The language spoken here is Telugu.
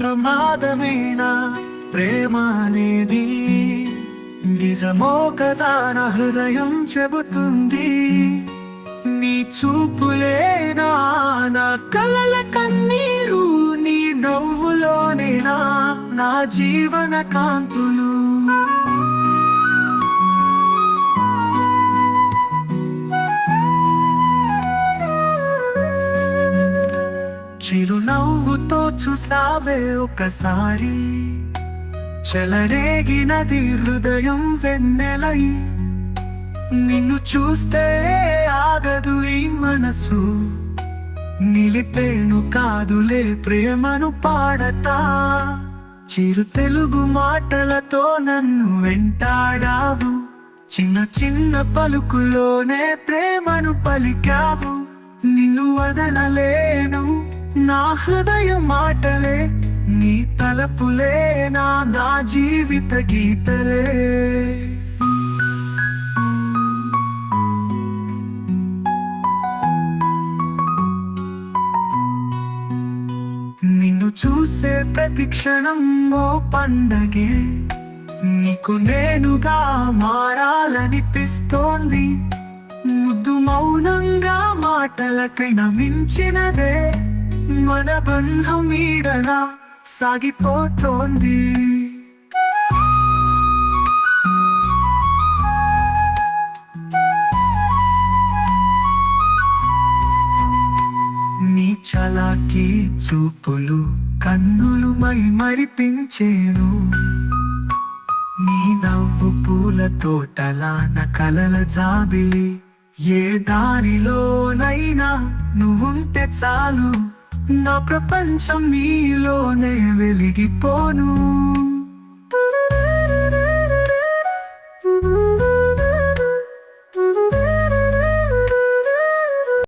ప్రమాదమైన ప్రేమ అనేది నిజమో కదా నా హృదయం చెబుతుంది. నీ చూపులేనా నా కలల కన్నీరు నీ నవ్వులోనేనా నా జీవన కాంతులు. నవ్వుతో చూసావే ఒకసారి? చెలరేగినది హృదయం వెన్నెలై నిన్ను చూస్తే ఆగదు ఈ మనసు. నిలిపేను కాదులే ప్రేమను పాడతా. చిరు తెలుగు మాటలతో నన్ను వెంటాడావు. చిన్న చిన్న పలుకుల్లోనే ప్రేమను పలికావు. నిన్ను వదలలేను నా హృదయ మాటలే నీ తలపులే నా నా జీవిత గీతలే. నిన్ను చూసే ప్రతి క్షణం ఓ పండగే నీకు నేనుగా మారాలనిపిస్తోంది. ముద్దు మౌనంగా మాటలకైనా మించినదే మన బంధం ఈడన సాగిపోతోంది నీ చలాకి చూపులు కన్నులు మై మరిపించేను నీ నవ్వు పూల తోటలా నా కలల జాబిలి ఏ దారిలోనైనా నువ్వుంటే చాలు. నా ప్రపంచం మీలోనే వెలిగిపోను.